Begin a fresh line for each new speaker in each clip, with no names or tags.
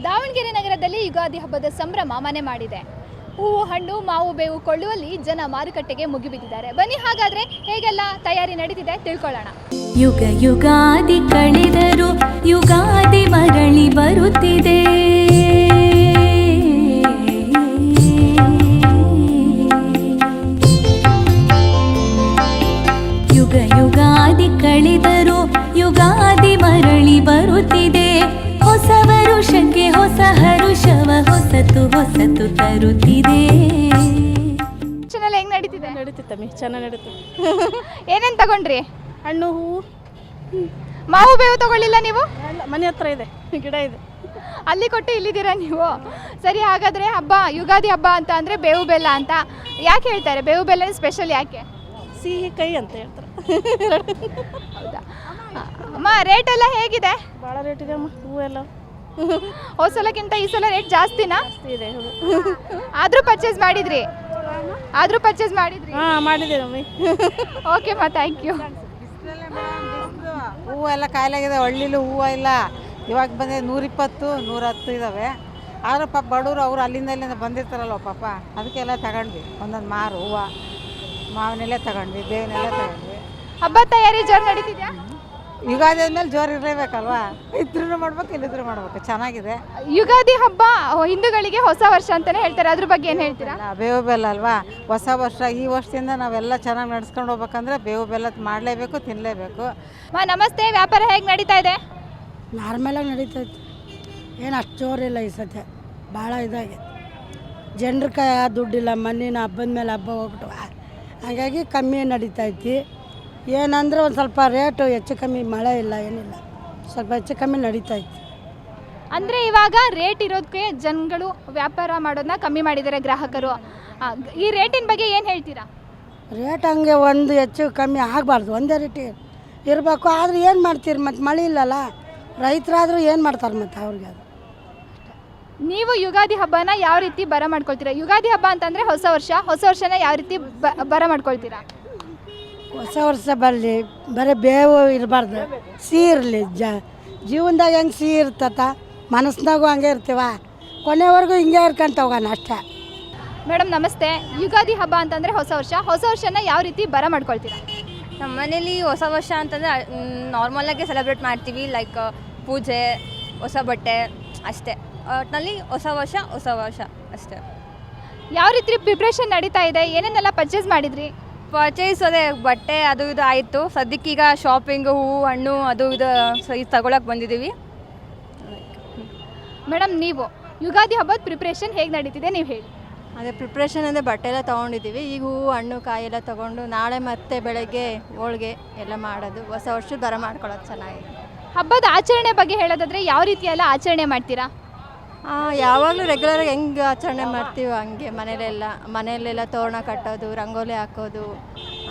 ದಾವಣಗೆರೆ ನಗರದಲ್ಲಿ ಯುಗಾದಿ ಹಬ್ಬದ ಸಂಭ್ರಮ ಮನೆ ಮಾಡಿದೆ. ಹೂವು, ಹಣ್ಣು, ಮಾವು ಬೇವು ಕೊಳ್ಳುವಲ್ಲಿ ಜನ ಮಾರುಕಟ್ಟೆಗೆ ಮುಗಿಬಿದ್ದಿದ್ದಾರೆ. ಬನ್ನಿ ಹಾಗಾದ್ರೆ ಹೇಗೆಲ್ಲ ತಯಾರಿ ನಡೀತಿದೆ ತಿಳ್ಕೊಳ್ಳೋಣ.
ಯುಗ, ಯುಗಾದಿ ಕಳೆದರು ಯುಗಾದಿ ಮರಳಿ ಬರುತ್ತಿದೆ. ಯುಗ, ಯುಗಾದಿ ಕಳೆದರು ಯುಗಾದಿ ಮರಳಿ ಬರುತ್ತಿದೆ. ಹೊಸತು ಹೊಸತು ತರುತ್ತಿದೆ.
ಚಾನಲ್ ಹೆಂಗ್ ನಡೀತಿದೆ?
ನಡೀತಿತ್ತಮ್ಮಿ ಚೆನ್ನಾಗಿ ನಡೀತು.
ಏನೇನ್ ತಗೊಂಡ್ರಿ?
ಹಣ್ಣು ಹೂವು
ಮಾವು ಬೇವು ತಗೊಳ್ಳಿಲ್ಲ ನೀವು?
ಎಲ್ಲ ಮನೆ ಹತ್ರ ಇದೆ ಗಿಡ ಇದೆ.
ಅಲ್ಲಿ ಕೊಟ್ಟು ಇಲ್ಲಿದ್ದೀರಾ ನೀವು? ಸರಿ ಹಾಗಾದ್ರೆ ಹಬ್ಬ ಯುಗಾದಿ ಹಬ್ಬ ಅಂತ ಅಂದ್ರೆ ಬೇವು ಬೆಲ್ಲ ಅಂತ. ಯಾಕೆ ಹೇಳ್ತಾರೆ? ಬೇವು ಬೆಲ್ಲ ಸ್ಪೆಷಲ್ ಯಾಕೆ?
ಸಿಹಿ ಕೈ ಅಂತ ಹೇಳ್ತಾರೆ.
ಹೌದಾ? ಅಮ್ಮ ರೇಟ್ ಎಲ್ಲ ಹೇಗಿದೆ?
ಭಾಳ ರೇಟ್ ಇದೆ ಅಮ್ಮ ಹೂವೆಲ್ಲ.
ಹೋದ ಸಲಕ್ಕಿಂತ ಈ ಸಲ ರೇಟ್ ಜಾಸ್ತಿನಾ?
ಜಾಸ್ತಿ ಇದೆ
ಆದರೂ ಪರ್ಚೇಸ್ ಮಾಡಿದ್ರಿ? ಆದ್ರೂ ಪರ್ಚೇಸ್ ಮಾಡಿದ್ರಿ?
ಹಾಂ
ಓಕೆ ಮಾ ಥ್ಯಾಂಕ್ ಯು
ಹೂವು ಎಲ್ಲ ಕಾಯಿಲಾಗಿದೆ ಹಳ್ಳಿಲೂ ಹೂವು ಇಲ್ಲ. ಇವಾಗ ಬಂದಿದೆ ನೂರಿಪ್ಪತ್ತು ನೂರತ್ತು ಇದ್ದಾವೆ ಆದ್ರೆ ಪಾಪ ಬಡವರು ಅವರು ಅಲ್ಲಿಂದ ಇಲ್ಲಿಂದ ಬಂದಿರ್ತಾರಲ್ವ ಪಾಪ. ಅದಕ್ಕೆಲ್ಲ ತಗೊಂಡ್ವಿ. ಒಂದೊಂದು ಮಾರು ಹೂವು. ಮಾವಿನೆಲ್ಲ ತಗೊಂಡ್ವಿ ಬೇವಿನೆಲ್ಲ ತಗೊಂಡ್ವಿ.
ಹಬ್ಬ ತಯಾರಿ ಜೋರ್ ನಡೀತಿದ್ಯಾ?
ಯುಗಾದಿ ಆದ್ಮೇಲೆ ಜೋರು ಇರಲೇಬೇಕಲ್ವಾ? ಇದ್ರೂ ಮಾಡ್ಬೇಕು ಇಲ್ಲಿದ್ರು ಮಾಡ್ಬೇಕು. ಚೆನ್ನಾಗಿದೆ.
ಯುಗಾದಿ ಹಬ್ಬ ಹಿಂದೂಗಳಿಗೆ ಹೊಸ ವರ್ಷ ಅಂತಾನೆ ಹೇಳ್ತಾರೆ. ಅದ್ರ ಬಗ್ಗೆ ಏನು ಹೇಳ್ತೀರಾ?
ಬೇವು ಬೆಲ್ಲ ಅಲ್ವಾ? ಹೊಸ ವರ್ಷ ಈ ವರ್ಷದಿಂದ ನಾವೆಲ್ಲ ಚೆನ್ನಾಗಿ ನಡ್ಸ್ಕೊಂಡು ಹೋಗ್ಬೇಕಂದ್ರೆ ಬೇವು ಬೆಲ್ಲ ಮಾಡಲೇಬೇಕು ತಿನ್ನಲೇಬೇಕು
ಮಾ ನಮಸ್ತೆ. ವ್ಯಾಪಾರ ಹೇಗೆ ನಡೀತಾ ಇದೆ?
ನಾರ್ಮಲಾಗಿ ನಡೀತೈತೆ ಏನು ಅಷ್ಟು ಜೋರಿಲ್ಲ ಈ ಸದ್ಯ. ಭಾಳ ಇದಾಗಿ. ಜನರ ಕೈ ದುಡ್ಡಿಲ್ಲ ಮಣ್ಣಿನ ಹಬ್ಬದ ಮೇಲೆ ಹಬ್ಬ ಹೋಗ್ಬಿಟ್ಟು. ಹಾಗಾಗಿ ಕಮ್ಮಿ ನಡೀತೈತಿ ಏನಂದ್ರೆ ಒಂದು ಸ್ವಲ್ಪ ರೇಟು ಹೆಚ್ಚು ಕಮ್ಮಿ ಮಳೆ ಇಲ್ಲ ಏನಿಲ್ಲ. ಸ್ವಲ್ಪ ಹೆಚ್ಚು ಕಮ್ಮಿ ನಡೀತಾ ಇತ್ತು.
ಅಂದರೆ ಇವಾಗ ರೇಟ್ ಇರೋದಕ್ಕೆ ಜನಗಳು ವ್ಯಾಪಾರ ಮಾಡೋದನ್ನ ಕಮ್ಮಿ ಮಾಡಿದ್ದಾರೆ ಗ್ರಾಹಕರು. ಆ, ಈ ರೇಟಿನ ಬಗ್ಗೆ ಏನು ಹೇಳ್ತೀರಾ?
ರೇಟ್ ಹಂಗೆ ಒಂದು ಹೆಚ್ಚು ಕಮ್ಮಿ ಆಗಬಾರ್ದು ಒಂದೇ ರೇಟ್ ಇರಬೇಕು. ಆದರೆ ಏನು ಮಾಡ್ತೀರಿ ಮತ್ತು? ಮಳೆ ಇಲ್ಲಲ್ಲ ರೈತರಾದರೂ ಏನು ಮಾಡ್ತಾರೆ ಮತ್ತು ಅವ್ರಿಗೆ ಅದು?
ನೀವು ಯುಗಾದಿ ಹಬ್ಬನ ಯಾವ ರೀತಿ ಬರ ಮಾಡ್ಕೊಳ್ತೀರಾ? ಯುಗಾದಿ ಹಬ್ಬ ಅಂತಂದ್ರೆ ಹೊಸ ವರ್ಷ ಹೊಸ ವರ್ಷನ ಯಾವ ರೀತಿ ಬ- ಬರ ಮಾಡ್ಕೊಳ್ತೀರಾ?
ಹೊಸ ವರ್ಷ ಬರಲಿ ಬರೀ ಬೇವು ಇರಬಾರ್ದು ಸಿಹಿ ಇರಲಿ ಜ ಜೀವನದಾಗ ಹೆಂಗೆ ಸಿಹಿ ಇರ್ತತ ಮನಸ್ಸಿನಾಗೂ ಹಂಗೆ ಇರ್ತೀವ? ಕೊನೆವರೆಗೂ ಹಿಂಗೆ ಇರ್ಕೊಂತ ಹೋಗೋಣ ಅಷ್ಟೇ.
ಮೇಡಮ್ ನಮಸ್ತೆ. ಯುಗಾದಿ ಹಬ್ಬ ಅಂತಂದರೆ ಹೊಸ ವರ್ಷ. ಹೊಸ ವರ್ಷನ ಯಾವ ರೀತಿ ಬರ ಮಾಡ್ಕೊಳ್ತೀರಾ?
ನಮ್ಮ ಮನೇಲಿ ಹೊಸ ವರ್ಷ ಅಂತಂದರೆ ನಾರ್ಮಲಾಗೆ ಸೆಲೆಬ್ರೇಟ್ ಮಾಡ್ತೀವಿ. ಲೈಕ್ ಪೂಜೆ ಹೊಸ ಬಟ್ಟೆ ಅಷ್ಟೇ. ಒಟ್ಟಿನಲ್ಲಿ ಹೊಸ ವರ್ಷ ಹೊಸ ವರ್ಷ ಅಷ್ಟೇ.
ಯಾವ ರೀತಿ ಪ್ರಿಪ್ರೇಷನ್ ನಡೀತಾ ಇದೆ? ಏನೇನೆಲ್ಲ ಪರ್ಚೇಸ್ ಮಾಡಿದ್ರಿ?
ಪರ್ಚೇಸ್ ಅದೇ ಬಟ್ಟೆ ಅದು ಇದು ಆಯಿತು. ಸದ್ಯಕ್ಕೀಗ ಶಾಪಿಂಗ್ ಹೂವು ಹಣ್ಣು ಅದು ಇದು ಸ- ಇದು ತಗೊಳಕ್ಕೆ ಬಂದಿದ್ದೀವಿ.
ಮೇಡಮ್ ನೀವು ಯುಗಾದಿ ಹಬ್ಬದ ಪ್ರಿಪ್ರೇಷನ್ ಹೇಗೆ ನಡೀತಿದೆ ನೀವು ಹೇಳಿ.
ಅದೇ ಪ್ರಿಪ್ರೇಷನ್ ಅಂದರೆ ಬಟ್ಟೆ ಎಲ್ಲ ತೊಗೊಂಡಿದ್ದೀವಿ. ಈಗ ಹೂವು ಹಣ್ಣು ಕಾಯಿ ಎಲ್ಲ ತೊಗೊಂಡು ನಾಳೆ ಮತ್ತೆ ಬೆಳಗ್ಗೆ ಹೋಳಿಗೆ ಎಲ್ಲ ಮಾಡೋದು. ಹೊಸ ವರ್ಷ ಬರ ಮಾಡ್ಕೊಳ್ಳೋದು ಚೆನ್ನಾಗಿ.
ಹಬ್ಬದ ಆಚರಣೆ ಬಗ್ಗೆ ಹೇಳೋದಾದ್ರೆ ಯಾವ ರೀತಿ ಎಲ್ಲ ಆಚರಣೆ ಮಾಡ್ತೀರಾ?
ಯಾವಾಗಲೂ ರೆಗ್ಯುಲರಾಗಿ ಹೆಂಗೆ ಆಚರಣೆ ಮಾಡ್ತೀವೋ ಹಂಗೆ ಮನೇಲೆಲ್ಲ ಮನೆಯಲ್ಲೆಲ್ಲ ತೋರಣ ಕಟ್ಟೋದು ರಂಗೋಲಿ ಹಾಕೋದು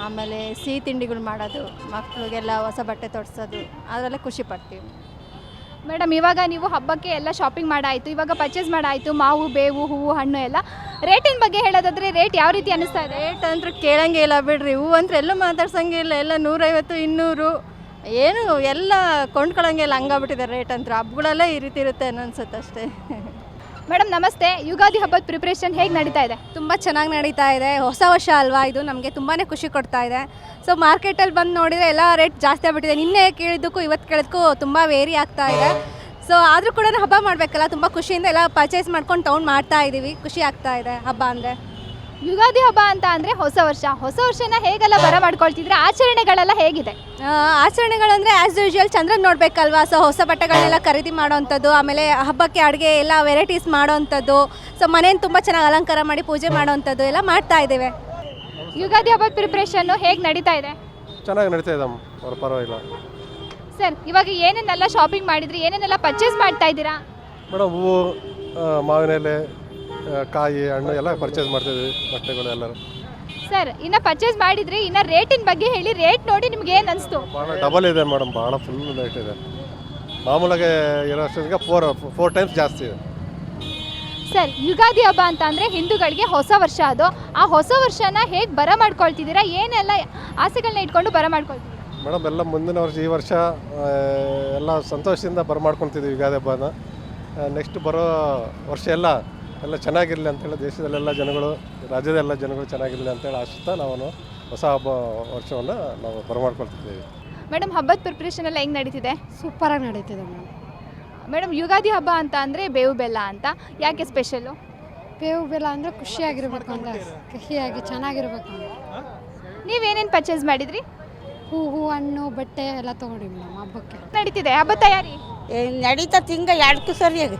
ಆಮೇಲೆ ಸಿಹಿ ತಿಂಡಿಗಳು ಮಾಡೋದು ಮಕ್ಕಳಿಗೆಲ್ಲ ಹೊಸ ಬಟ್ಟೆ ತೊಡಿಸೋದು ಅದರಲ್ಲೇ ಖುಷಿ ಪಡ್ತೀವಿ.
ಮೇಡಮ್ ಇವಾಗ ನೀವು ಹಬ್ಬಕ್ಕೆ ಎಲ್ಲ ಶಾಪಿಂಗ್ ಮಾಡಾಯಿತು ಇವಾಗ ಪರ್ಚೇಸ್ ಮಾಡಾಯಿತು ಮಾವು ಬೇವು ಹೂವು ಹಣ್ಣು ಎಲ್ಲ. ರೇಟಿನ ಬಗ್ಗೆ ಹೇಳೋದಾದ್ರೆ ರೇಟ್ ಯಾವ ರೀತಿ ಅನಿಸ್ತಾ ಇದೆ?
ರೇಟ್ ಅಂದ್ರೆ ಕೇಳಂಗೆ ಇಲ್ಲ ಬಿಡ್ರಿ ಹೂವು ಅಂದ್ರೆ ಎಲ್ಲೂ ಮಾತಾಡ್ಸಂಗಿಲ್ಲ ಎಲ್ಲ ನೂರೈವತ್ತು ಇನ್ನೂರು. ಏನು ಎಲ್ಲ ಕೊಂಡ್ಕೊಳ್ಳೋಂಗೆಲ್ಲ ಹಂಗಾಗ್ಬಿಟ್ಟಿದ್ದಾರೆ ಹಂಗಾಗ್ಬಿಟ್ಟಿದೆ ರೇಟ್ ಅಂತ. ಹಬ್ಬಗಳೆಲ್ಲ ಈ ರೀತಿ ಇರುತ್ತೆ ಅನ್ನೋನ್ಸುತ್ತೆ ಅಷ್ಟೇ.
ಮೇಡಮ್ ನಮಸ್ತೆ. ಯುಗಾದಿ ಹಬ್ಬದ ಪ್ರಿಪ್ರೇಷನ್ ಹೇಗೆ ನಡೀತಾ ಇದೆ?
ತುಂಬ ಚೆನ್ನಾಗಿ ನಡೀತಾ ಇದೆ. ಹೊಸ ವರ್ಷ ಅಲ್ವಾ ಇದು? ನಮಗೆ ತುಂಬಾ ಖುಷಿ ಕೊಡ್ತಾ ಇದೆ. ಸೊ ಮಾರ್ಕೆಟಲ್ಲಿ ಬಂದು ನೋಡಿದರೆ ಎಲ್ಲ ರೇಟ್ ಜಾಸ್ತಿ ಆಗ್ಬಿಟ್ಟಿದೆ. ನಿನ್ನೆ ಕೇಳಿದ್ದಕ್ಕೂ ಇವತ್ತು ಕೇಳಿದಕ್ಕೂ ತುಂಬ ವೇರಿ ಆಗ್ತಾ ಇದೆ. ಸೊ ಆದರೂ ಕೂಡ ಹಬ್ಬ ಮಾಡಬೇಕಲ್ಲ? ತುಂಬ ಖುಷಿಯಿಂದ ಎಲ್ಲ ಪರ್ಚೇಸ್ ಮಾಡ್ಕೊಂಡು ತೊಗೊಂಡು ಮಾಡ್ತಾ ಇದ್ದೀವಿ ಖುಷಿ ಆಗ್ತಾ ಇದೆ ಹಬ್ಬ ಅಂದರೆ.
ಯುಗಾದಿ ಹಬ್ಬ ಅಂತ ಅಂದರೆ ಹೊಸ ವರ್ಷ. ಹೊಸ ವರ್ಷನ ಹೇಗೆಲ್ಲ ಬರ ಮಾಡ್ಕೊಳ್ತಿದ್ರೆ ಆಚರಣೆಗಳೆಲ್ಲ ಹೇಗಿದೆ?
ಆ, ಆಸ್ ಆ್ಯಸ್ ಯೂಶುವಲ್ ಚಂದ್ರನ್ ನೋಡಬೇಕಲ್ವಾ? ಸೊ ಹೊಸ ಬಟ್ಟೆಗಳನ್ನೆಲ್ಲ ಖರೀದಿ ಮಾಡೋವಂಥದ್ದು ಆಮೇಲೆ ಹಬ್ಬಕ್ಕೆ ಅಡುಗೆ ಎಲ್ಲ ವೆರೈಟೀಸ್ ಮಾಡೋವಂಥದ್ದು ಸೊ ಮನೇನ ತುಂಬ ಚೆನ್ನಾಗಿ ಅಲಂಕಾರ ಮಾಡಿ ಪೂಜೆ ಮಾಡುವಂಥದ್ದು ಎಲ್ಲ ಮಾಡ್ತಾ ಇದ್ದೇವೆ.
ಯುಗಾದಿ ಹಬ್ಬದ ಪ್ರಿಪ್ರೇಷನ್ನು ಹೇಗೆ ನಡೀತಾ ಇದೆ?
ಚೆನ್ನಾಗಿ ನಡೀತಾ ಇದೆ ಅವ್ರ ಪರವಾಗಿಲ್ಲ.
ಸರ್ ಇವಾಗ ಏನೇನೆಲ್ಲ ಶಾಪಿಂಗ್ ಮಾಡಿದ್ರಿ? ಏನೇನೆಲ್ಲ ಪರ್ಚೇಸ್ ಮಾಡ್ತಾ ಇದ್ದೀರಾ?
ಮೇಡಮ್ ಹೂವು ಆ, ಮಾವಿನ ಎಲೆ ಕಾಯಿ ಹಣ್ಣು ಎಲ್ಲ ಪರ್ಚೇಸ್ ಮಾಡ್ತಿದ್ವಿ ಬಟ್ಟೆಗಳು ಎಲ್ಲರೂ.
ಸರ್ ಇನ್ನು ಪರ್ಚೇಸ್ ಮಾಡಿದ್ರಿ ಇನ್ನು ರೇಟಿನ ಬಗ್ಗೆ ಹೇಳಿ ರೇಟ್ ನೋಡಿ ನಿಮ್ಗೆ ಏನು ಅನಿಸ್ತು?
ಭಾಳ ಡಬಲ್ ಇದೆ ಮೇಡಮ್ ಭಾಳ ಫುಲ್ ರೇಟ್ ಇದೆ. ಮಾಮೂಲಾಗಿ ಇರೋ ಅಷ್ಟೊತ್ತಿಗೆ ಫೋರ್ ಫೋರ್ ಟೈಮ್ಸ್ ಜಾಸ್ತಿ ಇದೆ.
ಸರ್ ಯುಗಾದಿ ಹಬ್ಬ ಅಂತ ಅಂದ್ರೆ ಹಿಂದೂಗಳಿಗೆ ಹೊಸ ವರ್ಷ ಅದು. ಆ ಹೊಸ ವರ್ಷನ ಹೇಗೆ ಬರ ಮಾಡ್ಕೊಳ್ತಿದ್ದೀರಾ? ಏನೆಲ್ಲ ಆಸೆಗಳನ್ನ ಇಟ್ಕೊಂಡು ಬರ ಮಾಡ್ಕೊಳ್ತೀವಿ
ಮೇಡಮ್ ಎಲ್ಲ ಮುಂದಿನ ವರ್ಷ ಈ ವರ್ಷ ಆ, ಎಲ್ಲ ಸಂತೋಷದಿಂದ ಬರ ಬರಮಾಡ್ಕೊತಿದ್ವಿ ಯುಗಾದಿ ಹಬ್ಬನ. ನೆಕ್ಸ್ಟ್ ಬರೋ ವರ್ಷ ಎಲ್ಲ ಎಲ್ಲ ಚೆನ್ನಾಗಿರಲಿ ಅಂತೇಳಿ ದೇಶದಲ್ಲೆಲ್ಲ ಜನಗಳು ರಾಜ್ಯದೆಲ್ಲ ಜನಗಳು ಚೆನ್ನಾಗಿರಲಿ ಅಂತೇಳಿ ಆಶಿಸ್ತಾ ನಾವು ಹೊಸ ಹಬ್ಬ ವರ್ಷವನ್ನು ನಾವು ಬರಮಾಡ್ಕೊಳ್ತಿದ್ದೀವಿ.
ಮೇಡಮ್ ಹಬ್ಬದ ಪ್ರಿಪ್ರೇಷನ್ ಎಲ್ಲ ಹೆಂಗೆ ನಡೀತಿದೆ?
ಸೂಪರಾಗಿ ನಡೀತಿದೆ ಮೇಡಮ್.
ಮೇಡಮ್ ಯುಗಾದಿ ಹಬ್ಬ ಅಂತ ಅಂದರೆ ಬೇವು ಬೆಲ್ಲ ಅಂತ ಯಾಕೆ ಸ್ಪೆಷಲು
ಬೇವು ಬೆಲ್ಲ ಅಂದರೆ ಖುಷಿಯಾಗಿರ್ಬೇಕು ಅಂತ ಕಹಿಯಾಗಿ ಚೆನ್ನಾಗಿರ್ಬೇಕು ಅಂತ.
ನೀವೇನೇನು ಪರ್ಚೇಸ್ ಮಾಡಿದ್ರಿ?
ಹೂ ಹಣ್ಣು ಬಟ್ಟೆ ಎಲ್ಲ ತೊಗೊಂಡಿವಿ ಮೇಡಮ್ ಹಬ್ಬಕ್ಕೆ.
ನಡೀತಿದೆ ಹಬ್ಬ ತಯಾರಿ?
ನಡೀತಾ ತಿಂಗ ಎರಡಕ್ಕೂ ಸರಿಯಾಗಿ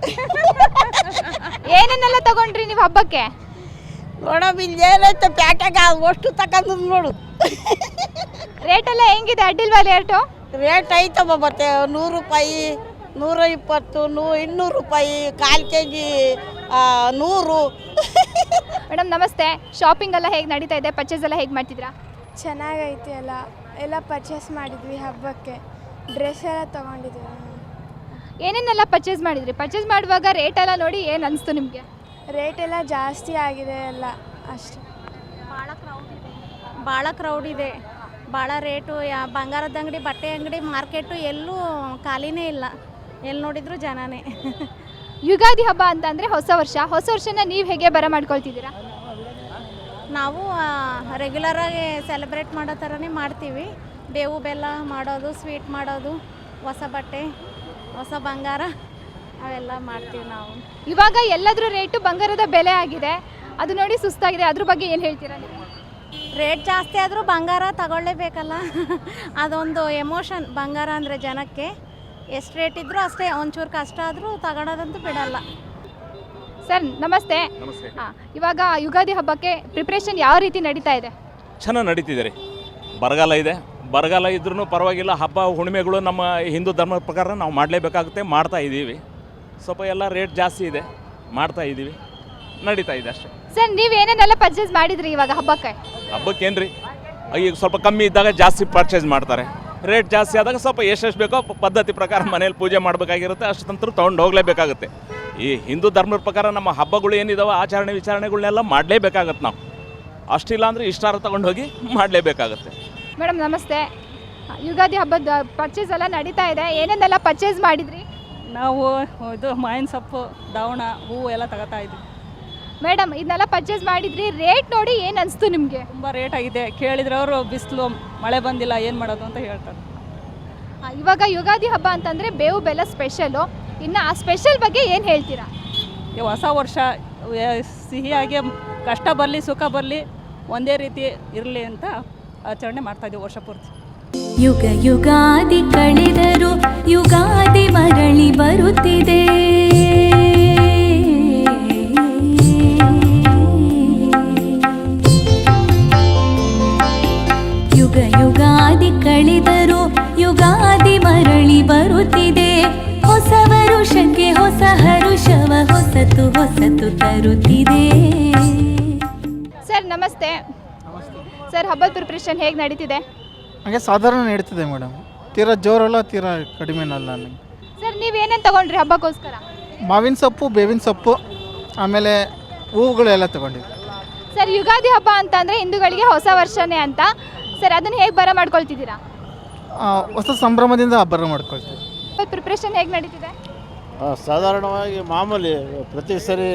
ಏನೇನೆಲ್ಲ ತಗೊಂಡ್ರಿ ನೀವು ಹಬ್ಬಕ್ಕೆ?
ನೋಡಮ್ಮ ಇಲ್ಲಿ ಏನೈತೆ ಪ್ಯಾಟ್ಯಾಗ ಅಷ್ಟು ತಗೊಂಡು ನೋಡು.
ರೇಟ್ ಎಲ್ಲ ಹೆಂಗಿದೆ? ಅಡ್ಡಿಲ್ವಾ ರೇಟು
ರೇಟ್ ಐತಮ್ಮ ಮತ್ತೆ ನೂರು ರೂಪಾಯಿ ನೂರ ಇಪ್ಪತ್ತು ನೂ ಇನ್ನೂರು ರೂಪಾಯಿ ಕಾಲು ಕೆ ಜಿ ನೂರು.
ಮೇಡಮ್ ನಮಸ್ತೆ. ಶಾಪಿಂಗ್ ಎಲ್ಲ ಹೇಗೆ ನಡೀತಾ ಇದೆ? ಪರ್ಚೇಸ್ ಎಲ್ಲ ಹೇಗೆ ಮಾಡ್ತಿದ್ರಾ
ಚೆನ್ನಾಗೈತಿ ಎಲ್ಲ. ಎಲ್ಲ ಪರ್ಚೇಸ್ ಮಾಡಿದ್ವಿ ಹಬ್ಬಕ್ಕೆ. ಡ್ರೆಸ್ ಎಲ್ಲ ತೊಗೊಂಡಿದ್ವಿ
ಏನೇನೆಲ್ಲ ಪರ್ಚೇಸ್ ಮಾಡಿದ್ರಿ? ಪರ್ಚೇಸ್ ಮಾಡುವಾಗ ರೇಟ್ ಎಲ್ಲ ನೋಡಿ ಏನು ಅನಿಸ್ತು ನಿಮಗೆ?
ರೇಟ್ ಎಲ್ಲ ಜಾಸ್ತಿ ಆಗಿದೆ ಎಲ್ಲ ಅಷ್ಟೇ.
ಭಾಳ ಕ್ರೌಡ್ ಇದೆ. ಭಾಳ ರೇಟು ಯಾ ಬಂಗಾರದ ಅಂಗಡಿ ಬಟ್ಟೆ ಅಂಗಡಿ ಮಾರ್ಕೆಟು ಎಲ್ಲೂ ಖಾಲಿನೇ ಇಲ್ಲ. ಎಲ್ಲಿ ನೋಡಿದ್ರು ಜನನೇ.
ಯುಗಾದಿ ಹಬ್ಬ ಅಂತ ಅಂದರೆ ಹೊಸ ವರ್ಷ. ಹೊಸ ವರ್ಷನ ನೀವು ಹೇಗೆ ಬರ ಮಾಡ್ಕೊಳ್ತಿದ್ದೀರಾ?
ನಾವು ರೆಗ್ಯುಲರಾಗಿ ಸೆಲೆಬ್ರೇಟ್ ಮಾಡೋ ಥರನೇ ಮಾಡ್ತೀವಿ. ಬೇವು ಬೆಲ್ಲ ಮಾಡೋದು ಸ್ವೀಟ್ ಮಾಡೋದು ಹೊಸ ಬಟ್ಟೆ. ಹೊಸ ಬಂಗಾರ ಅವೆಲ್ಲ ಮಾಡ್ತೀವಿ ನಾವು.
ಇವಾಗ ಎಲ್ಲದರ ರೇಟು ಬಂಗಾರದ ಬೆಲೆ ಆಗಿದೆ. ಅದು ನೋಡಿ ಸುಸ್ತಾಗಿದೆ. ಅದ್ರ ಬಗ್ಗೆ ಏನು ಹೇಳ್ತೀರಾ ನೀವು?
ರೇಟ್ ಜಾಸ್ತಿ ಆದರೂ ಬಂಗಾರ ತಗೊಳ್ಳೇಬೇಕಲ್ಲ. ಅದೊಂದು ಎಮೋಷನ್ ಬಂಗಾರ ಅಂದರೆ ಜನಕ್ಕೆ. ಎಷ್ಟು ರೇಟ್ ಇದ್ದರೂ ಅಷ್ಟೇ ಒಂಚೂರು ಕಷ್ಟ ಆದರೂ ತಗೊಳೋದಂತೂ ಬಿಡಲ್ಲ.
ಸರ್ ನಮಸ್ತೆ. ಹಾಂ ಇವಾಗ ಯುಗಾದಿ ಹಬ್ಬಕ್ಕೆ ಪ್ರಿಪ್ರೇಷನ್ ಯಾವ ರೀತಿ ನಡೀತಾ ಇದೆ?
ಚೆನ್ನಾಗಿ ನಡೀತಿದೆ ರೀ. ಬರಗಾಲ ಇದೆ. ಬರಗಾಲ ಇದ್ರೂ ಪರವಾಗಿಲ್ಲ ಹಬ್ಬ ಹುಣ್ಣಿಮೆಗಳು ನಮ್ಮ ಹಿಂದೂ ಧರ್ಮದ ಪ್ರಕಾರ ನಾವು ಮಾಡಲೇಬೇಕಾಗುತ್ತೆ ಮಾಡ್ತಾ ಇದ್ದೀವಿ. ಸ್ವಲ್ಪ ಎಲ್ಲ ರೇಟ್ ಜಾಸ್ತಿ ಇದೆ ಮಾಡ್ತಾ ಇದ್ದೀವಿ ನಡೀತಾ ಇದೆ ಅಷ್ಟೇ.
ಸರ್ ನೀವು ಏನೇನೆಲ್ಲ ಪರ್ಚೇಸ್ ಮಾಡಿದ್ರಿ ಇವಾಗ ಹಬ್ಬಕ್ಕೆ?
ಹಬ್ಬಕ್ಕೇನು ರೀ ಈಗ ಸ್ವಲ್ಪ ಕಮ್ಮಿ ಇದ್ದಾಗ ಜಾಸ್ತಿ ಪರ್ಚೇಸ್ ಮಾಡ್ತಾರೆ. ರೇಟ್ ಜಾಸ್ತಿ ಆದಾಗ ಸ್ವಲ್ಪ ಎಷ್ಟೆಷ್ಟು ಬೇಕೋ ಪದ್ಧತಿ ಪ್ರಕಾರ ಮನೇಲಿ ಪೂಜೆ ಮಾಡಬೇಕಾಗಿರುತ್ತೆ ತಂತ್ರ ತೊಗೊಂಡು ಹೋಗಲೇಬೇಕಾಗುತ್ತೆ. ಈ ಹಿಂದೂ ಧರ್ಮದ ಪ್ರಕಾರ ನಮ್ಮ ಹಬ್ಬಗಳು ಏನಿದಾವೆ ಆಚರಣೆ ವಿಚಾರಣೆಗಳನ್ನೆಲ್ಲ ಮಾಡಲೇಬೇಕಾಗತ್ತೆ ನಾವು. ಅಷ್ಟಿಲ್ಲ ಅಂದರೆ ಇಷ್ಟಾರ ತೊಗೊಂಡು ಹೋಗಿ ಮಾಡಲೇಬೇಕಾಗತ್ತೆ.
ಮೇಡಮ್ ನಮಸ್ತೆ. ಯುಗಾದಿ ಹಬ್ಬದ ಪರ್ಚೇಸ್ ಎಲ್ಲ ನಡೀತಾ ಇದೆ. ಏನೇನೆಲ್ಲ ಪರ್ಚೇಸ್ ಮಾಡಿದ್ರಿ?
ನಾವು ಇದು ಮಾವಿನ ಸೊಪ್ಪು ದಾವಣ ಹೂವು ಎಲ್ಲ ತಗೋತಾ ಇದ್ವಿ
ಮೇಡಮ್ ಇದನ್ನೆಲ್ಲ ಪರ್ಚೇಸ್ ಮಾಡಿದ್ರಿ. ರೇಟ್ ನೋಡಿ ಏನು ಅನಿಸ್ತು ನಿಮಗೆ?
ತುಂಬ ರೇಟ್ ಆಗಿದೆ. ಕೇಳಿದ್ರೆ ಅವರು ಬಿಸಿಲು ಮಳೆ ಬಂದಿಲ್ಲ ಏನು ಮಾಡೋದು ಅಂತ ಹೇಳ್ತಾರೆ.
ಇವಾಗ ಯುಗಾದಿ ಹಬ್ಬ ಅಂತಂದರೆ ಬೇವು ಬೆಲ್ಲ ಸ್ಪೆಷಲು ಇನ್ನು ಆ ಸ್ಪೆಷಲ್ ಬಗ್ಗೆ ಏನು ಹೇಳ್ತೀರಾ?
ಈ ಹೊಸ ವರ್ಷ ಸಿಹಿಯಾಗೆ ಸಿಹಿಯಾಗಿ ಕಷ್ಟ ಬರಲಿ ಸುಖ ಬರಲಿ ಒಂದೇ ರೀತಿ ಇರಲಿ ಅಂತ ಆಚರಣೆ ಮಾಡ್ತಾ ಇದ್ದೀವಿ ವರ್ಷ ಪೂರ್ತಿ.
ಯುಗ ಯುಗಾದಿ ಕಳೆದರು ಯುಗಾದಿ ಮರಳಿ ಬರುತ್ತಿದೆ. ಯುಗ ಯುಗಾದಿ ಕಳೆದರು ಯುಗಾದಿ ಮರಳಿ ಬರುತ್ತಿದೆ. ಹೊಸ ವರುಷಕ್ಕೆ ಹೊಸ ಹರುಷವ ಹೊಸತು ಹೊಸತು ತರುತ್ತಿದೆ.
ಸರ್ ನಮಸ್ತೆ. ಸರ್ ಹಬ್ಬದ ಪ್ರಿಪ್ರೇಷನ್ ಹೇಗೆ ನಡೀತಿದೆ?
ಹಾಗೆ ಸಾಧಾರಣ ನಡೀತಿದೆ ಮೇಡಮ್. ತೀರಾ ಜೋರಲ್ಲ ತೀರಾ ಕಡಿಮೆನಲ್ಲ ನನಗೆ
ಸರ್ ಏನೇನು ತಗೊಂಡ್ರಿ ಹಬ್ಬಕ್ಕೋಸ್ಕರ?
ಮಾವಿನ ಸೊಪ್ಪು ಬೇವಿನ ಸೊಪ್ಪು ಆಮೇಲೆ ಹೂವುಗಳೆಲ್ಲ ತಗೊಂಡಿದ್ವಿ.
ಸರ್ ಯುಗಾದಿ ಹಬ್ಬ ಅಂತ ಅಂದರೆ ಹಿಂದೂಗಳಿಗೆ ಹೊಸ ವರ್ಷನೇ ಅಂತ. ಸರ್ ಅದನ್ನು ಹೇಗೆ ಬರ ಮಾಡ್ಕೊಳ್ತಿದ್ದೀರಾ?
ಆ, ಹೊಸ ಸಂಭ್ರಮದಿಂದ ಹಬ್ಬರ ಮಾಡ್ಕೊಳ್ತೀವಿ.
ಪ್ರಿಪ್ರೇಷನ್ ಹೇಗೆ ನಡೀತಿದೆ?
ಸಾಧಾರಣವಾಗಿ ಮಾಮೂಲಿ ಪ್ರತಿ ಸರಿ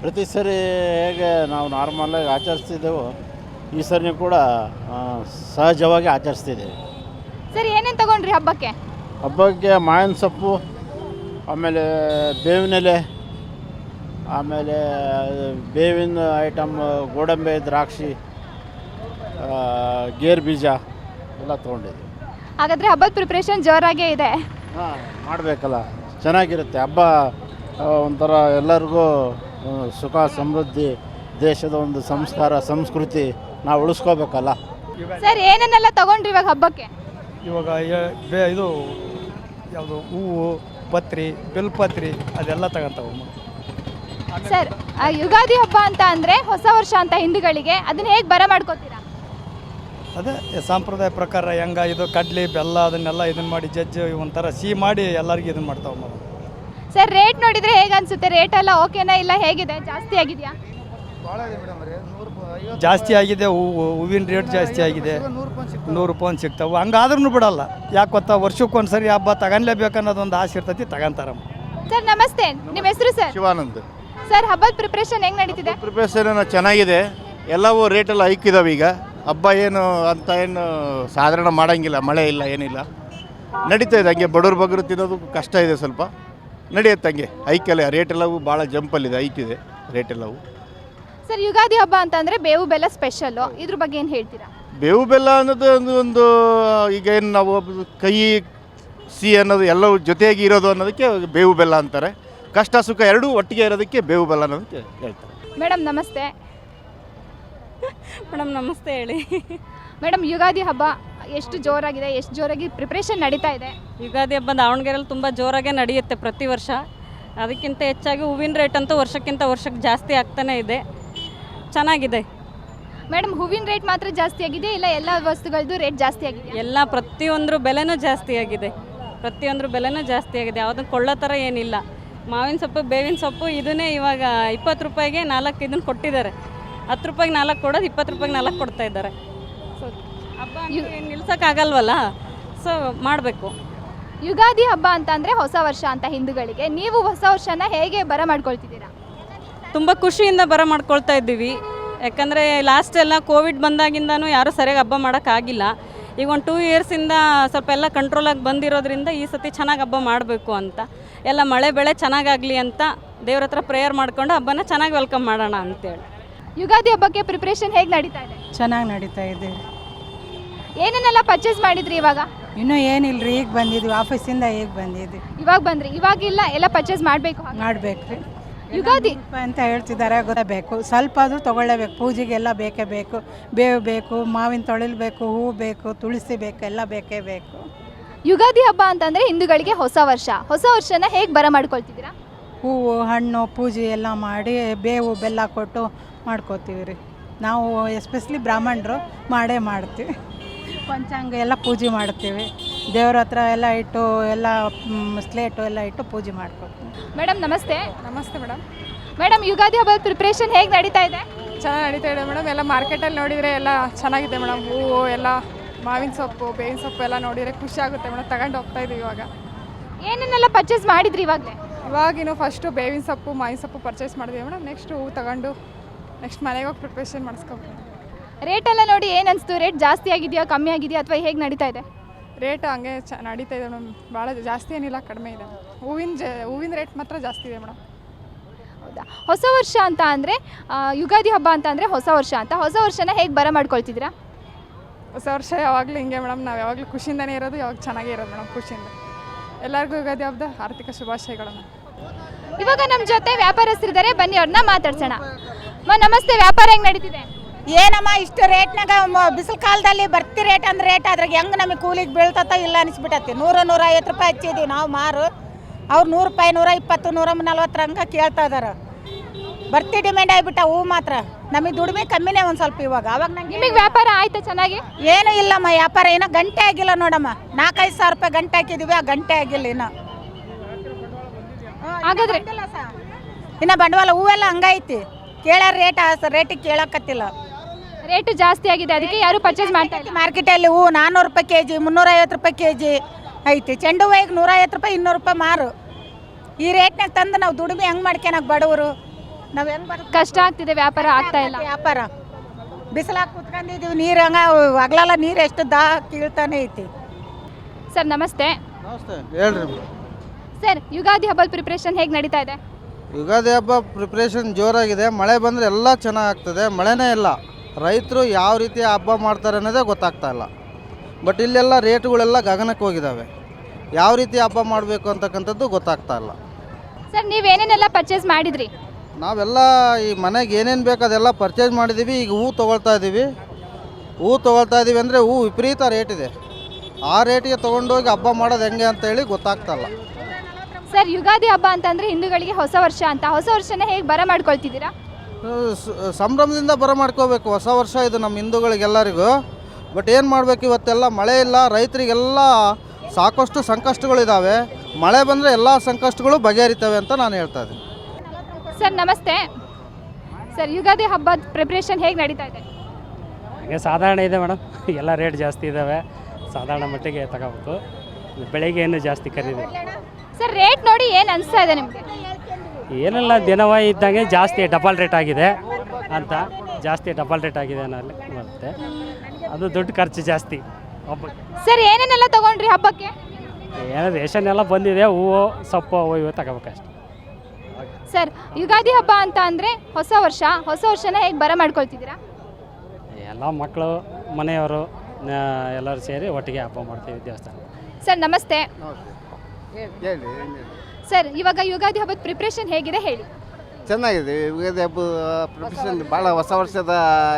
ಪ್ರತಿ ಸರಿ ಹೇಗೆ ನಾವು ನಾರ್ಮಲಾಗಿ ಆಚರಿಸ್ತಿದ್ದೆವೋ ಈ ಸರಣಿ ಕೂಡ ಆ, ಸಹಜವಾಗಿ ಆಚರಿಸ್ತಿದ್ದೇವೆ
ಸರ್ ಏನೇನು ತಗೊಂಡ್ರಿ ಹಬ್ಬಕ್ಕೆ?
ಹಬ್ಬಕ್ಕೆ ಮಾವಿನ ಸೊಪ್ಪು ಆಮೇಲೆ ಬೇವಿನೆಲೆ ಆಮೇಲೆ ಬೇವಿನ ಐಟಮ್ ಗೋಡಂಬಿ ದ್ರಾಕ್ಷಿ ಗೇರ್ ಗೇರು ಬೀಜ ಎಲ್ಲ ತಗೊಂಡಿದ್ದೀವಿ
ಹಾಗಾದರೆ ಹಬ್ಬದ ಪ್ರಿಪ್ರೇಷನ್ ಜೋರಾಗೇ ಇದೆ.
ಹಾಂ ಮಾಡಬೇಕಲ್ಲ. ಚೆನ್ನಾಗಿರುತ್ತೆ. ಹಬ್ಬ ಆ, ಒಂಥರ ಎಲ್ಲರಿಗೂ ಆ, ಸುಖ ಸಮೃದ್ಧಿ ದೇಶದ ಒಂದು ಸಂಸ್ಕಾರ ಸಂಸ್ಕೃತಿ. ನಾವು ಉಳಿಸ್ಕೋಬೇಕಲ್ಲ.
ಸರ್ ಏನೇನೆಲ್ಲ ತಗೊಂಡ್ರಿ ಇವಾಗ ಹಬ್ಬಕ್ಕೆ?
ಇವಾಗ ಬೇ ಇದು ಯಾವುದು ಹೂವು ಪತ್ರಿ ಬೆಲ್ಪತ್ರಿ ಅದೆಲ್ಲ ತಗೊಂತಾವಮ್ಮ
ಸರ್ ಆ ಯುಗಾದಿ ಹಬ್ಬ ಅಂತ ಅಂದ್ರೆ ಹೊಸ ವರ್ಷ ಅಂತ ಹಿಂದೂಗಳಿಗೆ ಅದನ್ನ ಹೇಗೆ ಬರ ಮಾಡ್ಕೋತೀರಾ?
ಅದೇ ಸಂಪ್ರದಾಯ ಪ್ರಕಾರ ಹೆಂಗ ಇದು ಕಡ್ಲಿ ಬೆಲ್ಲ ಅದನ್ನೆಲ್ಲ ಇದನ್ನ ಮಾಡಿ ಜಜ್ಜು ಒಂಥರ ಸಿಹಿ ಮಾಡಿ ಎಲ್ಲರಿಗೂ ಇದನ್ನ ಮಾಡ್ತಾವ
ಸರ್ ರೇಟ್ ನೋಡಿದ್ರೆ ಹೇಗೆ ಅನಿಸುತ್ತೆ? ರೇಟ್ ಎಲ್ಲ ಓಕೆನಾ ಇಲ್ಲ ಹೇಗಿದೆ? ಜಾಸ್ತಿ ಆಗಿದೆಯಾ?
ಜಾಸ್ತಿ ಆಗಿದೆ ಹೂವು ಹೂವಿನ ರೇಟ್ ಜಾಸ್ತಿ ಆಗಿದೆ. ನೂರು ರೂಪಾಯಿ ಸಿಗ್ತಾವೆ. ಹಂಗಾದ್ರೂ ಬಿಡಲ್ಲ. ಯಾಕೆ ಗೊತ್ತಾ? ವರ್ಷಕ್ಕೊಂದ್ಸರಿ ಹಬ್ಬ ತಗೊಳ್ಲೇಬೇಕು ಅನ್ನೋದೊಂದು ಆಸೆ ಇರ್ತೈತಿ ತಗೊಂತಾರಮ್ಮ.
ಸರ್ ನಮಸ್ತೆ. ನಿಮ್ಮ ಹೆಸರು ಸರ್?
ಶಿವಾನಂದ್.
ಸರ್ ಹಬ್ಬದ ಪ್ರಿಪ್ರೇಷನ್ ಹೆಂಗ್ ನಡೀತಿದೆ?
ಏನೋ ಚೆನ್ನಾಗಿದೆ. ಎಲ್ಲವೂ ರೇಟೆಲ್ಲ ಹೈಕ್ ಇದಾವೆ ಈಗ. ಹಬ್ಬ ಏನು ಅಂತ ಏನು ಸಾಧಾರಣ ಮಾಡೋಂಗಿಲ್ಲ ಮಳೆ ಇಲ್ಲ ಏನಿಲ್ಲ. ನಡೀತಾ ಇದೆ ಹಂಗೆ ಬಡವ್ರ ಬಗ್ಗರು ತಿನ್ನೋದು ಕಷ್ಟ ಇದೆ ಸ್ವಲ್ಪ. ನಡೆಯುತ್ತೆ ಹಂಗೆ. ಹೈಕೆಲ್ಲ ರೇಟ್ ಎಲ್ಲವೂ ಭಾಳ ಜಂಪಲ್ಲಿದೆ ಹೈಕ್ ಇದೆ ರೇಟ್ ಎಲ್ಲವೂ.
ಸರ್ ಯುಗಾದಿ ಹಬ್ಬ ಅಂತಂದ್ರೆ ಬೇವು ಬೆಲ್ಲ ಸ್ಪೆಷಲ್ ಇದ್ರ ಬಗ್ಗೆ ಏನು ಹೇಳ್ತೀರಾ?
ಬೇವು ಬೆಲ್ಲ ಅನ್ನೋದು ಒಂದು ಒಂದು ಈಗ ಏನು ನಾವು ಕೈ ಸಿಹಿ ಅನ್ನೋದು ಎಲ್ಲವೂ ಜೊತೆಯಾಗಿ ಇರೋದು ಅನ್ನೋದಕ್ಕೆ ಬೇವು ಬೆಲ್ಲ ಅಂತಾರೆ. ಕಷ್ಟ ಸುಖ ಎರಡೂ ಒಟ್ಟಿಗೆ ಇರೋದಕ್ಕೆ ಬೇವು ಬೆಲ್ಲ ಅನ್ನೋದಕ್ಕೆ ಹೇಳ್ತಾರೆ.
ಮೇಡಮ್ ನಮಸ್ತೆ.
ಮೇಡಮ್ ನಮಸ್ತೆ ಹೇಳಿ.
ಮೇಡಮ್ ಯುಗಾದಿ ಹಬ್ಬ ಎಷ್ಟು ಜೋರಾಗಿದೆ? ಎಷ್ಟು ಜೋರಾಗಿ ಪ್ರಿಪ್ರೇಷನ್ ನಡೀತಾ ಇದೆ?
ಯುಗಾದಿ ಹಬ್ಬ ದಾವಣಗೆರೆಯಲ್ಲಿ ತುಂಬ ಜೋರಾಗೇ ನಡೆಯುತ್ತೆ ಪ್ರತಿ ವರ್ಷ. ಅದಕ್ಕಿಂತ ಹೆಚ್ಚಾಗಿ ಹೂವಿನ ರೇಟ್ ಅಂತೂ ವರ್ಷಕ್ಕಿಂತ ವರ್ಷಕ್ಕೆ ಜಾಸ್ತಿ ಆಗ್ತಾನೇ ಇದೆ. ಚೆನ್ನಾಗಿದೆ.
ಮೇಡಮ್ ಹೂವಿನ ರೇಟ್ ಮಾತ್ರ ಜಾಸ್ತಿ ಆಗಿದೆ ಇಲ್ಲ ಎಲ್ಲ ವಸ್ತುಗಳದ್ದು ರೇಟ್ ಜಾಸ್ತಿ ಆಗಿದೆ?
ಎಲ್ಲ ಪ್ರತಿಯೊಂದ್ರ ಬೆಲೆನೂ ಜಾಸ್ತಿ ಆಗಿದೆ. ಪ್ರತಿಯೊಂದ್ರ ಬೆಲೆನೂ ಜಾಸ್ತಿ ಆಗಿದೆ. ಯಾವುದನ್ನು ಕೊಳ್ಳೋ ಥರ ಏನಿಲ್ಲ. ಮಾವಿನ ಸೊಪ್ಪು ಬೇವಿನ ಸೊಪ್ಪು ಇದನ್ನೇ ಇವಾಗ ಇಪ್ಪತ್ತು ರೂಪಾಯಿಗೆ ನಾಲ್ಕು ಇದನ್ನು ಕೊಟ್ಟಿದ್ದಾರೆ. ಹತ್ತು ರೂಪಾಯಿಗೆ ನಾಲ್ಕು ಕೊಡೋದು ಇಪ್ಪತ್ತು ರೂಪಾಯಿಗೆ ನಾಲ್ಕು ಕೊಡ್ತಾ ಇದ್ದಾರೆ. ಸೊ ಹಬ್ಬ ನಿಲ್ಸೋಕ್ಕಾಗಲ್ವಲ್ಲ? ಸೊ ಮಾಡಬೇಕು.
ಯುಗಾದಿ ಹಬ್ಬ ಅಂತಂದ್ರೆ ಹೊಸ ವರ್ಷ ಅಂತ ಹಿಂದೂಗಳಿಗೆ. ನೀವು ಹೊಸ ವರ್ಷನ ಹೇಗೆ ಬರ ಮಾಡ್ಕೊಳ್ತಿದ್ದೀರಾ
ತುಂಬ ಖುಷಿಯಿಂದ ಬರ ಮಾಡ್ಕೊಳ್ತಾ ಇದ್ದೀವಿ. ಯಾಕಂದರೆ ಲಾಸ್ಟ್ ಎಲ್ಲ ಕೋವಿಡ್ ಬಂದಾಗಿಂದನೂ ಯಾರೂ ಸರಿಯಾಗಿ ಹಬ್ಬ ಮಾಡೋಕ್ಕಾಗಿಲ್ಲ ಈಗ ಒಂದು ಟೂ ಇಯರ್ಸಿಂದ ಸ್ವಲ್ಪ ಎಲ್ಲ ಕಂಟ್ರೋಲಾಗಿ ಬಂದಿರೋದ್ರಿಂದ ಈ ಸತಿ ಚೆನ್ನಾಗಿ ಹಬ್ಬ ಮಾಡಬೇಕು ಅಂತ. ಎಲ್ಲ ಮಳೆ ಬೆಳೆ ಚೆನ್ನಾಗಾಗಲಿ ಅಂತ ದೇವ್ರ ಹತ್ರ ಪ್ರೇಯರ್ ಮಾಡ್ಕೊಂಡು ಹಬ್ಬನ ಚೆನ್ನಾಗಿ ವೆಲ್ಕಮ್ ಮಾಡೋಣ ಅಂತೇಳಿ.
ಯುಗಾದಿ ಹಬ್ಬಕ್ಕೆ ಪ್ರಿಪ್ರೇಷನ್ ಹೇಗೆ ನಡೀತಾ ಇದೆ?
ಚೆನ್ನಾಗಿ ನಡೀತಾ ಇದೆ.
ಏನೇನೆಲ್ಲ ಪರ್ಚೇಸ್ ಮಾಡಿದ್ರಿ ಇವಾಗ?
ಇನ್ನೂ ಏನಿಲ್ಲ ಈಗ ಬಂದಿದ್ವಿ ಆಫೀಸಿಂದ ಈಗ ಬಂದಿದ್ವಿ.
ಇವಾಗ ಬಂದ್ರಿ. ಇವಾಗಿಲ್ಲ ಎಲ್ಲ ಪರ್ಚೇಸ್ ಮಾಡಬೇಕು
ಮಾಡಬೇಕು. ರೀ
ಯುಗಾದಿ.
ಅಂತ ಹೇಳ್ತಿದ್ದಾರೆ ಗೊತ್ತಬೇಕು ಸ್ವಲ್ಪ ಆದರೂ ತೊಗೊಳ್ಳೇಬೇಕು. ಪೂಜೆಗೆಲ್ಲ ಬೇಕೇ ಬೇಕು. ಬೇವು ಬೇಕು ಮಾವಿನ ತೊಳಿಲು ಬೇಕು ಹೂವು ಬೇಕು ತುಳಸಿ ಬೇಕು ಎಲ್ಲ ಬೇಕೇ ಬೇಕು.
ಯುಗಾದಿ ಹಬ್ಬ ಅಂತಂದ್ರೆ ಹಿಂದೂಗಳಿಗೆ ಹೊಸ ವರ್ಷ. ಹೊಸ ವರ್ಷನ ಹೇಗೆ ಬರ ಮಾಡ್ಕೊಳ್ತಿದ್ದೀರಾ?
ಹೂವು ಹಣ್ಣು ಪೂಜೆ ಎಲ್ಲ ಮಾಡಿ ಬೇವು ಬೆಲ್ಲ ಕೊಟ್ಟು ಮಾಡ್ಕೋತೀವಿ ರೀ ನಾವು ಎಸ್ಪೆಷಲಿ ಬ್ರಾಹ್ಮಣರು ಮಾಡೇ ಮಾಡ್ತೀವಿ. ಪಂಚಾಂಗ ಎಲ್ಲ ಪೂಜೆ ಮಾಡ್ತೀವಿ. ದೇವ್ರ ಹತ್ರ ಎಲ್ಲ ಇಟ್ಟು ಎಲ್ಲ ಸ್ಲೇಟು ಎಲ್ಲ ಇಟ್ಟು ಪೂಜೆ ಮಾಡ್ಕೊಡ್ತೀವಿ
ಮೇಡಮ್ ನಮಸ್ತೆ.
ನಮಸ್ತೆ ಮೇಡಮ್.
ಮೇಡಮ್ ಯುಗಾದಿ ಹಬ್ಬದ ಪ್ರಿಪ್ರೇಷನ್ ಹೇಗೆ ನಡೀತಾ ಇದೆ?
ಚೆನ್ನಾಗಿ ನಡೀತಾ ಇದೆ ಮೇಡಮ್. ಎಲ್ಲ ಮಾರ್ಕೆಟಲ್ಲಿ ನೋಡಿದರೆ ಎಲ್ಲ ಚೆನ್ನಾಗಿದೆ ಮೇಡಮ್. ಹೂವು ಎಲ್ಲ ಮಾವಿನ ಸೊಪ್ಪು ಬೇವಿನ ಸೊಪ್ಪು ಎಲ್ಲ ನೋಡಿದರೆ ಖುಷಿ ಆಗುತ್ತೆ ಮೇಡಮ್. ತಗೊಂಡು ಹೋಗ್ತಾ ಇದೀವಿ ಇವಾಗ.
ಏನೇನೆಲ್ಲ ಪರ್ಚೇಸ್ ಮಾಡಿದ್ರಿ ಇವಾಗಲೇ?
ಇವಾಗಿನ ಫಸ್ಟು ಬೇವಿನ ಸೊಪ್ಪು ಮಾವಿನ ಸೊಪ್ಪು ಪರ್ಚೇಸ್ ಮಾಡಿದ್ವಿ ಮೇಡಮ್. ನೆಕ್ಸ್ಟ್ ಹೂವು ತಗೊಂಡು ನೆಕ್ಸ್ಟ್ ಮನೆಗೆ ಹೋಗಿ ಪ್ರಿಪ್ರೇಷನ್ ಮಾಡಿಸ್ಕೊಬೇಕು.
ರೇಟ್ ಎಲ್ಲ ನೋಡಿ ಏನು ಅನಿಸ್ತು? ರೇಟ್ ಜಾಸ್ತಿ ಆಗಿದೆಯಾ ಕಮ್ಮಿ ಆಗಿದೆಯಾ ಅಥವಾ ಹೇಗೆ ನಡೀತಾ ಇದೆ?
ರೇಟ್ ಹಂಗೆ ಚ ನಡೀತಾ ಇದೆ ಮೇಡಮ್. ಭಾಳ ಜಾಸ್ತಿ ಏನಿಲ್ಲ ಕಡಿಮೆ ಇದೆ. ಹೂವಿನ ಜ ಹೂವಿನ ರೇಟ್ ಮಾತ್ರ ಜಾಸ್ತಿ ಇದೆ ಮೇಡಮ್.
ಹೌದಾ? ಹೊಸ ವರ್ಷ ಅಂತ ಅಂದರೆ ಯುಗಾದಿ ಹಬ್ಬ ಅಂತ ಅಂದರೆ ಹೊಸ ವರ್ಷ ಅಂತ. ಹೊಸ ವರ್ಷನ ಹೇಗೆ ಬರ ಮಾಡ್ಕೊಳ್ತಿದ್ದೀರಾ?
ಹೊಸ ವರ್ಷ ಯಾವಾಗಲೂ ಹಿಂಗೆ ಮೇಡಮ್. ನಾವು ಯಾವಾಗಲೂ ಖುಷಿಯಿಂದನೇ ಇರೋದು ಯಾವಾಗ ಚೆನ್ನಾಗೇ ಇರೋದು ಮೇಡಮ್ ಖುಷಿಯಿಂದ. ಎಲ್ಲರಿಗೂ ಯುಗಾದಿ ಹಬ್ಬದ ಆರ್ಥಿಕ ಶುಭಾಶಯಗಳನ್ನು.
ಇವಾಗ ನಮ್ಮ ಜೊತೆ ವ್ಯಾಪಾರಸ್ಥರಿದ್ದಾರೆ. ಬನ್ನಿ ಅವ್ರನ್ನ ಮಾತಾಡ್ಸೋಣ. ಮ ನಮಸ್ತೆ. ವ್ಯಾಪಾರ ಹೆಂಗೆ ನಡೀತಿದೆ?
ಏನಮ್ಮ ಇಷ್ಟು ರೇಟ್ನಾಗ ಬಿಸಿಲು ಕಾಲದಲ್ಲಿ ಬರ್ತಿ ರೇಟ್ ಅಂದ್ರೆ ರೇಟ್ ಅದ್ರಾಗ ಹೆಂಗೆ ನಮಗೆ ಕೂಲಿಗೆ ಬೀಳ್ತತ್ತ ಇಲ್ಲ ಅನಿಸ್ಬಿಟ್ಟತಿ ನೂರು ನೂರ ಐವತ್ತು ರೂಪಾಯಿ ಹಚ್ಚಿದೀವಿ ನಾವು ಮಾರು. ಅವ್ರು ನೂರು ರೂಪಾಯಿ ನೂರ ಇಪ್ಪತ್ತು ನೂರ ನಲ್ವತ್ತರ ಹಂಗೆ ಕೇಳ್ತಾ ಇದಾರೆ. ಬರ್ತಿ ಡಿಮ್ಯಾಂಡ್ ಆಗಿಬಿಟ್ಟ ಹೂ ಮಾತ್ರ. ನಮಗೆ ದುಡಿಮೆ ಕಮ್ಮಿನೇ ಒಂದು ಸ್ವಲ್ಪ ಇವಾಗ. ಅವಾಗ ನಂಗೆ
ನಿಮಗೆ ವ್ಯಾಪಾರ ಆಯ್ತಾ ಚೆನ್ನಾಗಿ?
ಏನೂ ಇಲ್ಲಮ್ಮ ವ್ಯಾಪಾರ ಏನೋ ಗಂಟೆ ಆಗಿಲ್ಲ ನೋಡಮ್ಮ. ನಾಲ್ಕೈದು ಸಾವಿರ ರೂಪಾಯಿ ಗಂಟೆ ಹಾಕಿದೀವಿ ಆ ಗಂಟೆ ಆಗಿಲ್ಲ ಇನ್ನು.
ಹಾಗಾದ್ರೆ
ಇನ್ನು ಬಂಡವಾಳ ಹೂವೆಲ್ಲ ಹಂಗೈತಿ. ಕೇಳೋ ರೇಟ್ ರೇಟಿಗೆ ಕೇಳಕತ್ತಿಲ್ಲ.
ರೇಟ್ ಜಾಸ್ತಿ ಆಗಿದೆ ಅದಕ್ಕೆ ಯಾರು ಪರ್ಚೇಸ್ ಮಾಡ್ತಾ ಮಾರ್ಕೆಟ್
ಮಾರ್ಕೆಟಲ್ಲಿ ಹೂವು ನಾನ್ನೂರು ರೂಪಾಯಿ ಕೆ ಜಿ ಮುನ್ನೂರೈವತ್ತು ರೂಪಾಯಿ ಕೆ ಜಿ ಐತಿ. ಚೆಂಡು ಹೂವಿಗೆ ನೂರೈವತ್ತು ರೂಪಾಯಿ ಇನ್ನೂರು ರೂಪಾಯಿ ಮಾರು. ಈ ರೇಟ್ನಾಗ ತಂದು ನಾವು ದುಡಿಮೆ ಹೆಂಗೆ ಮಾಡ್ಕೊಳಕ್ ಬಡವರು? ನಾವು ಹೆಂಗೆ ಬರ್
ಕಷ್ಟ ಆಗ್ತಿದೆ ವ್ಯಾಪಾರ ಆಗ್ತಾ ಇಲ್ಲ.
ವ್ಯಾಪಾರ. ಬಿಸಿಲಾಗಿ ಕುತ್ಕೊಂಡಿದ್ದೀವಿ ನೀರು ಹಂಗ ಹಗಲೆಲ್ಲ ನೀರು ಎಷ್ಟು ದಾ ಕೀಳ್ತಾನೆ ಐತಿ.
ಸರ್ ನಮಸ್ತೆ.
ನಮಸ್ತೆ ಹೇಳ್ರಿ
ಸರ್ ಯುಗಾದಿ ಹಬ್ಬದ ಪ್ರಿಪ್ರೇಷನ್ ಹೇಗೆ ನಡೀತಾ ಇದೆ?
ಯುಗಾದಿ ಹಬ್ಬ ಪ್ರಿಪ್ರೇಷನ್ ಜೋರಾಗಿದೆ. ಮಳೆ ಬಂದರೆ ಎಲ್ಲ ಆಗ್ತದೆ. ಮಳೆನೇ ಇಲ್ಲ. ರೈತರು ಯಾವ ರೀತಿ ಹಬ್ಬ ಮಾಡ್ತಾರೆ ಅನ್ನೋದೇ ಗೊತ್ತಾಗ್ತಾ ಇಲ್ಲ. ಬಟ್ ಇಲ್ಲೆಲ್ಲ ರೇಟ್ಗಳೆಲ್ಲ ಗಗನಕ್ಕೆ ಹೋಗಿದ್ದಾವೆ ಯಾವ ರೀತಿ ಹಬ್ಬ ಮಾಡಬೇಕು ಅಂತಕ್ಕಂಥದ್ದು ಗೊತ್ತಾಗ್ತಾ ಇಲ್ಲ.
ಸರ್ ನೀವೇನೇನೆಲ್ಲ ಪರ್ಚೇಸ್ ಮಾಡಿದ್ರಿ?
ನಾವೆಲ್ಲ ಈ ಮನೆಗೆ ಏನೇನು ಬೇಕು ಅದೆಲ್ಲ ಪರ್ಚೇಸ್ ಮಾಡಿದ್ದೀವಿ ಈಗ ಹೂ ತೊಗೊಳ್ತಾ ಇದ್ದೀವಿ ಹೂ ತೊಗೊಳ್ತಾ ಇದ್ದೀವಿ ಅಂದರೆ ಹೂ ವಿಪರೀತ ರೇಟ್ ಇದೆ. ಆ ರೇಟಿಗೆ ತೊಗೊಂಡೋಗಿ ಹಬ್ಬ ಮಾಡೋದು ಹೆಂಗೆ ಅಂತ ಹೇಳಿ ಗೊತ್ತಾಗ್ತಾ ಇಲ್ಲ.
ಸರ್ ಯುಗಾದಿ ಹಬ್ಬ ಅಂತಂದ್ರೆ ಹಿಂದೂಗಳಿಗೆ ಹೊಸ ವರ್ಷ ಅಂತ. ಹೊಸ ವರ್ಷನ ಹೇಗೆ ಬರ ಮಾಡ್ಕೊಳ್ತಿದ್ದೀರಾ?
ಸಂಭ್ರಮದಿಂದ ಬರ ಮಾಡ್ಕೋಬೇಕು ಹೊಸ ವರ್ಷ ಇದು ನಮ್ಮ ಹಿಂದೂಗಳಿಗೆಲ್ಲರಿಗೂ. ಬಟ್ ಏನು ಮಾಡಬೇಕು ಇವತ್ತೆಲ್ಲ? ಮಳೆ ಇಲ್ಲ ರೈತರಿಗೆಲ್ಲ ಸಾಕಷ್ಟು ಸಂಕಷ್ಟಗಳಿದ್ದಾವೆ ಮಳೆ ಬಂದರೆ ಎಲ್ಲ ಸಂಕಷ್ಟಗಳು ಬಗೆಹರಿತವೆ ಅಂತ ನಾನು ಹೇಳ್ತಾ ಇದ್ದೀನಿ.
ಸರ್ ನಮಸ್ತೆ. ಸರ್ ಯುಗಾದಿ ಹಬ್ಬದ ಪ್ರಿಪ್ರೇಷನ್ ಹೇಗೆ ನಡೀತಾ ಇದೆ?
ಹಾಗೆ ಸಾಧಾರಣ ಇದೆ ಮೇಡಮ್. ಎಲ್ಲ ರೇಟ್ ಜಾಸ್ತಿ ಇದ್ದಾವೆ ಸಾಧಾರಣ ಮಟ್ಟಿಗೆ ತಗೋಬೇಕು. ಬೆಳಿಗ್ಗೆ ಏನು ಜಾಸ್ತಿ ಖರೀದಿ?
ಸರ್ ರೇಟ್ ನೋಡಿ ಏನು ಅನಿಸ್ತಾ ಇದೆ ನಿಮಗೆ?
ಏನೆಲ್ಲ ದಿನವ ಇದ್ದಂಗೆ ಜಾಸ್ತಿ ಡಬಲ್ ರೇಟ್ ಆಗಿದೆ ಅಂತ ಜಾಸ್ತಿ ಡಬಲ್ ರೇಟ್ ಆಗಿದೆ ಅನ್ನೋಲ್ಲಿ ಬರುತ್ತೆ. ಅದು ದುಡ್ಡು ಖರ್ಚು ಜಾಸ್ತಿ. ಹಬ್ಬಕ್ಕೆ
ಸರ್ ಏನೇನೆಲ್ಲ ತಗೊಂಡ್ರಿ ಹಬ್ಬಕ್ಕೆ?
ಏನೋ ರೇಷನ್ ಎಲ್ಲ ಬಂದಿದೆ ಹೂವು ಸೊಪ್ಪು ಅವು ಇವು ತಗೋಬೇಕಷ್ಟೆ
ಸರ್ ಯುಗಾದಿ ಹಬ್ಬ ಅಂತ ಅಂದರೆ ಹೊಸ ವರ್ಷ ಹೊಸ ವರ್ಷನ ಹೇಗೆ ಬರ ಮಾಡ್ಕೊಳ್ತಿದ್ದೀರಾ?
ಎಲ್ಲ ಮಕ್ಕಳು ಮನೆಯವರು ಆ, ಎಲ್ಲರೂ ಸೇರಿ ಒಟ್ಟಿಗೆ ಹಬ್ಬ ಮಾಡ್ತೀವಿ ದೇವಸ್ಥಾನ
ಸರ್ ನಮಸ್ತೆ. ಸರ್ ಇವಾಗ ಯುಗಾದಿ ಹಬ್ಬದ ಪ್ರಿಪ್ರೇಷನ್ ಹೇಗಿದೆ ಹೇಳಿ.
ಚೆನ್ನಾಗಿದೆ ಯುಗಾದಿ ಹಬ್ಬ ಪ್ರಿಪ್ರೇಷನ್ ಭಾಳ ಹೊಸ ವರ್ಷದ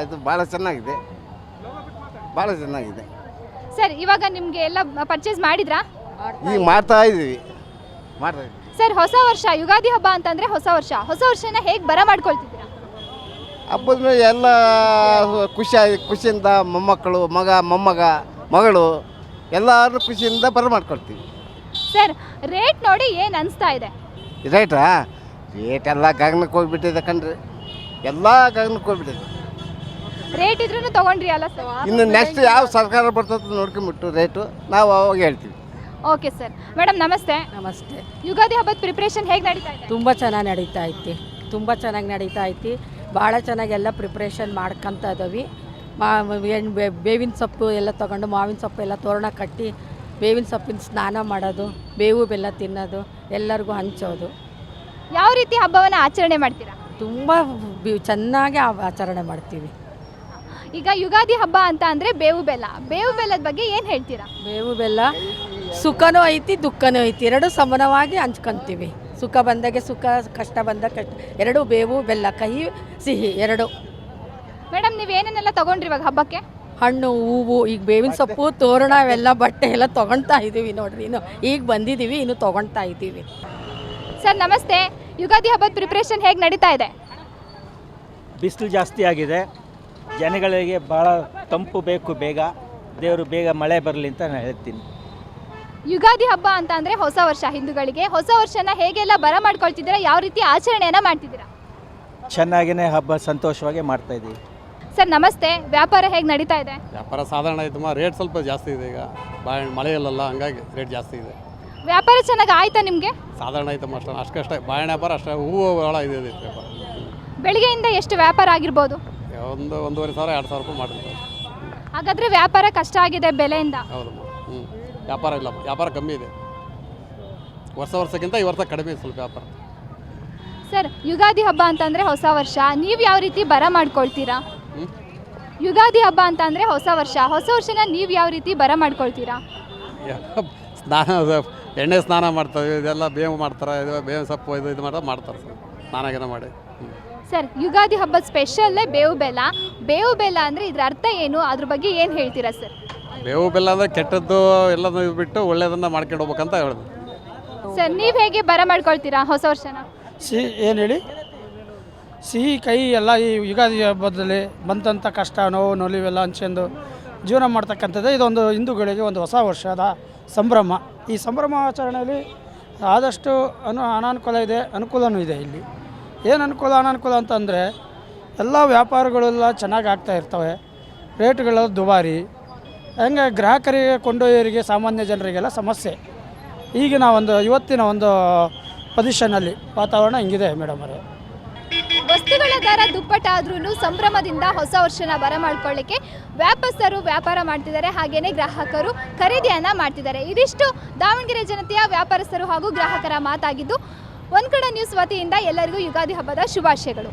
ಇದು ಭಾಳ ಚೆನ್ನಾಗಿದೆ. ಭಾಳ ಚೆನ್ನಾಗಿದೆ.
ಸರ್ ಇವಾಗ ನಿಮಗೆ ಎಲ್ಲ ಪರ್ಚೇಸ್ ಮಾಡಿದ್ರಾ?
ಈಗ ಮಾಡ್ತಾ ಇದ್ದೀವಿ. ಮಾಡ್ತಾ ಇದ್ದೀವಿ.
ಸರ್ ಹೊಸ ವರ್ಷ ಯುಗಾದಿ ಹಬ್ಬ ಅಂತಂದ್ರೆ ಹೊಸ ವರ್ಷ. ಹೊಸ ವರ್ಷನ ಹೇಗೆ ಬರ ಮಾಡ್ಕೊಳ್ತಿದ್ದೀರಾ?
ಹಬ್ಬದ ಮೇಲೆ ಎಲ್ಲ ಖುಷಿಯಾಗಿ ಖುಷಿಯಿಂದ ಮೊಮ್ಮಕ್ಕಳು ಮಗ ಮೊಮ್ಮಗ ಮಗಳು ಎಲ್ಲರೂ ಖುಷಿಯಿಂದ ಬರ ಮಾಡ್ಕೊಳ್ತೀವಿ.
ಸರ್ ರೇಟ್ ನೋಡಿ ಏನು ಅನಿಸ್ತಾ ಇದೆ?
ರೇಟಾ ರೇಟ್ ಎಲ್ಲ ಗಗನಕ್ಕೆ ಹೋಗ್ಬಿಟ್ಟಿದೆ ಕಣ್ರಿ. ಎಲ್ಲ ಗಗನಕ್ಕೆ ಹೋಗ್ಬಿಟ್ಟಿದೆ.
ರೇಟ್ ಇದ್ರೂ ತಗೊಂಡ್ರಿ ಅಲ್ಲ ಸರ್?
ಇನ್ನು ನೆಕ್ಸ್ಟ್ ಯಾವ ಸರ್ಕಾರ ಬರ್ತದೆ ನೋಡ್ಕೊಂಬಿಟ್ಟು ರೇಟು ನಾವು ಅವಾಗ ಹೇಳ್ತೀವಿ.
ಓಕೆ ಸರ್ ಮೇಡಮ್ ನಮಸ್ತೆ.
ನಮಸ್ತೆ.
ಯುಗಾದಿ ಹಬ್ಬದ ಪ್ರಿಪ್ರೇಷನ್ ಹೇಗೆ ನಡೀತಾ ಇದೆ?
ತುಂಬ ಚೆನ್ನಾಗಿ ನಡೀತಾ ಐತಿ. ತುಂಬ ಚೆನ್ನಾಗಿ ನಡೀತಾ ಐತಿ. ಭಾಳ ಚೆನ್ನಾಗಿ ಎಲ್ಲ ಪ್ರಿಪ್ರೇಷನ್ ಮಾಡ್ಕೊಂತ ಇದ್ದೀವಿ ಮಾ ಬೇವಿನ ಸೊಪ್ಪು ಎಲ್ಲ ತಗೊಂಡು ಮಾವಿನ ಸೊಪ್ಪು ಎಲ್ಲ ತೋರಣ ಕಟ್ಟಿ ಬೇವಿನ ಸೊಪ್ಪಿನ ಸ್ನಾನ ಮಾಡೋದು ಬೇವು ಬೆಲ್ಲ ತಿನ್ನೋದು ಎಲ್ಲರಿಗೂ ಹಂಚೋದು.
ಯಾವ ರೀತಿ ಹಬ್ಬವನ್ನು ಆಚರಣೆ ಮಾಡ್ತೀರಾ?
ತುಂಬ ಬಿ- ಚೆನ್ನಾಗಿ ಆ- ಆಚರಣೆ ಮಾಡ್ತೀವಿ.
ಈಗ ಯುಗಾದಿ ಹಬ್ಬ ಅಂತ ಅಂದರೆ ಬೇವು ಬೆಲ್ಲ. ಬೇವು ಬೆಲ್ಲದ ಬಗ್ಗೆ ಏನು ಹೇಳ್ತೀರಾ?
ಬೇವು ಬೆಲ್ಲ ಸುಖನೂ ಐತಿ ದುಃಖನೂ ಐತಿ. ಎರಡು ಸಮನವಾಗಿ ಹಂಚ್ಕೊಂತೀವಿ. ಸುಖ ಬಂದಾಗೆ ಸುಖ ಕಷ್ಟ ಬಂದಾಗ ಕಷ್ಟ. ಎರಡು ಬೇವು ಬೆಲ್ಲ ಕಹಿ ಸಿಹಿ ಎರಡು.
ಮೇಡಮ್ ನೀವು ಏನೇನೆಲ್ಲ ತಗೊಂಡ್ರಿ ಇವಾಗ ಹಬ್ಬಕ್ಕೆ?
ಹಣ್ಣು ಹೂವು ಈಗ ಬೇವಿನ ಸೊಪ್ಪು ತೋರಣ ಅವೆಲ್ಲ ಬಟ್ಟೆ ಎಲ್ಲ ತೊಗೊಳ್ತಾ ಇದ್ದೀವಿ ನೋಡ್ರಿ. ಇನ್ನು ಈಗ ಬಂದಿದ್ದೀವಿ ಇನ್ನು ತೊಗೊಳ್ತಾ ಇದ್ದೀವಿ.
ಸರ್ ನಮಸ್ತೆ. ಯುಗಾದಿ ಹಬ್ಬದ ಪ್ರಿಪ್ರೇಷನ್ ಹೇಗೆ ನಡೀತಾ ಇದೆ?
ಬಿಸಿಲು ಜಾಸ್ತಿ ಆಗಿದೆ. ಜನಗಳಿಗೆ ಭಾಳ ತಂಪು ಬೇಕು ಬೇಗ. ದೇವರು ಬೇಗ ಮಳೆ ಬರಲಿ ಅಂತ ನಾನು ಹೇಳ್ತೀನಿ.
ಯುಗಾದಿ ಹಬ್ಬ ಅಂತ ಅಂದರೆ ಹೊಸ ವರ್ಷ. ಹಿಂದೂಗಳಿಗೆ ಹೊಸ ವರ್ಷನ ಹೇಗೆಲ್ಲ ಬರ ಮಾಡ್ಕೊಳ್ತಿದ್ದೀರಾ? ಯಾವ ರೀತಿ ಆಚರಣೆಯನ್ನು ಮಾಡ್ತಿದ್ದೀರಾ?
ಚೆನ್ನಾಗಿಯೇ ಹಬ್ಬ ಸಂತೋಷವಾಗಿ ಮಾಡ್ತಾ ಇದ್ದೀವಿ.
ಸರ್ ನಮಸ್ತೆ. ವ್ಯಾಪಾರ ಹೇಗೆ ನಡೀತಾ ಇದೆ?
ವ್ಯಾಪಾರ ಸಾಧಾರಣ ಐತಮ್ಮ ರೇಟ್ ಸ್ವಲ್ಪ ಜಾಸ್ತಿ ಇದೆ ಈಗ. ಬಾಳೆ ಮಳೆ ಇಲ್ಲಲ್ಲ ಹಂಗಾಗಿ ರೇಟ್ ಜಾಸ್ತಿ ಇದೆ.
ವ್ಯಾಪಾರ ಚೆನ್ನಾಗಿ ಆಯ್ತಾ ನಿಮಗೆ?
ಸಾಧಾರಣ ಐತಮ್ಮ ಅಷ್ಟು ಅಷ್ಟೇ ಬಾಳೆಹಣ್ಣು ವ್ಯಾಪಾರ ಅಷ್ಟೇ ಹೂವು ಭಾಳ ಇದೆ ಇದೆ ವ್ಯಾಪಾರ.
ಬೆಳಿಗ್ಗೆಯಿಂದ ಎಷ್ಟು ವ್ಯಾಪಾರ ಆಗಿರ್ಬೋದು?
ಒಂದು ಒಂದೂವರೆ ಸಾವಿರ ಎರಡು ಸಾವಿರ ರೂಪಾಯಿ ಮಾಡಿರ್ತಾರೆ
ಹಾಗಾದರೆ ವ್ಯಾಪಾರ ಕಷ್ಟ ಆಗಿದೆ ಬೆಲೆಯಿಂದ.
ಹೌದಮ್ಮ ಹ್ಞೂ ವ್ಯಾಪಾರ ಇಲ್ಲ ವ್ಯಾಪಾರ ಕಮ್ಮಿ ಇದೆ. ವರ್ಷ ವರ್ಷಕ್ಕಿಂತ ಈ ವರ್ಷ ಕಡಿಮೆ ಇದೆ ಸ್ವಲ್ಪ ವ್ಯಾಪಾರ.
ಸರ್ ಯುಗಾದಿ ಹಬ್ಬ ಅಂತಂದರೆ ಹೊಸ ವರ್ಷ. ನೀವು ಯಾವ ರೀತಿ ಬರ ಮಾಡ್ಕೊಳ್ತೀರಾ? ಯುಗಾದಿ ಹಬ್ಬ ಅಂತ ಅಂದರೆ ಹೊಸ ವರ್ಷ. ಹೊಸ ವರ್ಷನ ನೀವು ಯಾವ ರೀತಿ ಬರ ಮಾಡ್ಕೊಳ್ತೀರಾ?
ಸ್ನಾನ ಎಣ್ಣೆ ಸ್ನಾನ ಮಾಡ್ತಾರೆ ಇದೆಲ್ಲ ಬೇವು ಮಾಡ್ತಾರೆ ಇದು ಬೇವು ಸೊಪ್ಪು ಇದು ಇದು ಮಾಡ್ತಾರೆ ಮಾಡ್ತಾರೆ ಸರ್. ಸ್ನಾನ ಗೀನ ಮಾಡಿ.
ಸರ್ ಯುಗಾದಿ ಹಬ್ಬದ ಸ್ಪೆಷಲ್ಲೇ ಬೇವು ಬೆಲ್ಲ. ಬೇವು ಬೆಲ್ಲ ಅಂದರೆ ಇದ್ರ ಅರ್ಥ ಏನು? ಅದ್ರ ಬಗ್ಗೆ ಏನು ಹೇಳ್ತೀರಾ ಸರ್?
ಬೇವು ಬೆಲ್ಲ ಅಂದ್ರೆ ಕೆಟ್ಟದ್ದು ಎಲ್ಲದನ್ನು ಬಿಟ್ಟು ಒಳ್ಳೇದನ್ನ ಮಾಡ್ಕೊಂಡು ಹೋಗ್ಬೇಕಂತ ಹೇಳೋದು.
ಸರ್ ನೀವು ಹೇಗೆ ಬರ ಮಾಡ್ಕೊಳ್ತೀರಾ ಹೊಸ ವರ್ಷನ?
ಸಿ ಏನು ಹೇಳಿ? ಸಿಹಿ ಕೈ ಎಲ್ಲ ಈ ಯುಗಾದಿ ಹಬ್ಬದಲ್ಲಿ ಬಂದಂಥ ಕಷ್ಟ, ನೋವು ನೋಲಿವೆಲ್ಲ ಹಂಚ್ಕೊಂಡು ಜೀವನ ಮಾಡ್ತಕ್ಕಂಥದ್ದು ಇದೊಂದು ಹಿಂದೂಗಳಿಗೆ ಒಂದು ಹೊಸ ವರ್ಷದ ಸಂಭ್ರಮ. ಈ ಸಂಭ್ರಮ ಆಚರಣೆಯಲ್ಲಿ ಆದಷ್ಟು ಅನು, ಅನಾನುಕೂಲ ಇದೆ ಅನುಕೂಲವೂ ಇದೆ ಇಲ್ಲಿ. ಏನು ಅನುಕೂಲ, ಅನಾನುಕೂಲ ಅಂತಂದರೆ ಎಲ್ಲ ವ್ಯಾಪಾರಗಳೆಲ್ಲ ಚೆನ್ನಾಗಿ ಆಗ್ತಾ ಇರ್ತವೆ. ರೇಟ್ಗಳು ದುಬಾರಿ. ಹೆಂಗೆ ಗ್ರಾಹಕರಿಗೆ, ಕೊಂಡೊಯ್ಯೋರಿಗೆ, ಸಾಮಾನ್ಯ ಜನರಿಗೆಲ್ಲ ಸಮಸ್ಯೆ. ಈಗಿನ ಒಂದು, ಇವತ್ತಿನ ಒಂದು ಪೊಸಿಷನಲ್ಲಿ ವಾತಾವರಣ ಹಿಂಗಿದೆ ಮೇಡಮ್ ಅವರೇ.
ವಸ್ತುಗಳ ದರ ದುಪ್ಪಟ್ಟಾದ್ರೂ ಸಂಭ್ರಮದಿಂದ ಹೊಸ ವರ್ಷನ ಬರಮಾಡ್ಕೊಳ್ಳಿಕ್ಕೆ ವ್ಯಾಪಾರಸ್ಥರು ವ್ಯಾಪಾರ ಮಾಡ್ತಿದ್ದಾರೆ. ಹಾಗೇನೆ ಗ್ರಾಹಕರು ಖರೀದಿಯನ್ನ ಮಾಡ್ತಿದ್ದಾರೆ. ಇದಿಷ್ಟು ದಾವಣಗೆರೆ ಜನತೆಯ ವ್ಯಾಪಾರಸ್ಥರು ಹಾಗೂ ಗ್ರಾಹಕರ ಮಾತಾಗಿದ್ದು. ಒಂದ್ ಕಡೆ ನ್ಯೂಸ್ ವತಿಯಿಂದ ಎಲ್ಲರಿಗೂ ಯುಗಾದಿ ಹಬ್ಬದ ಶುಭಾಶಯಗಳು.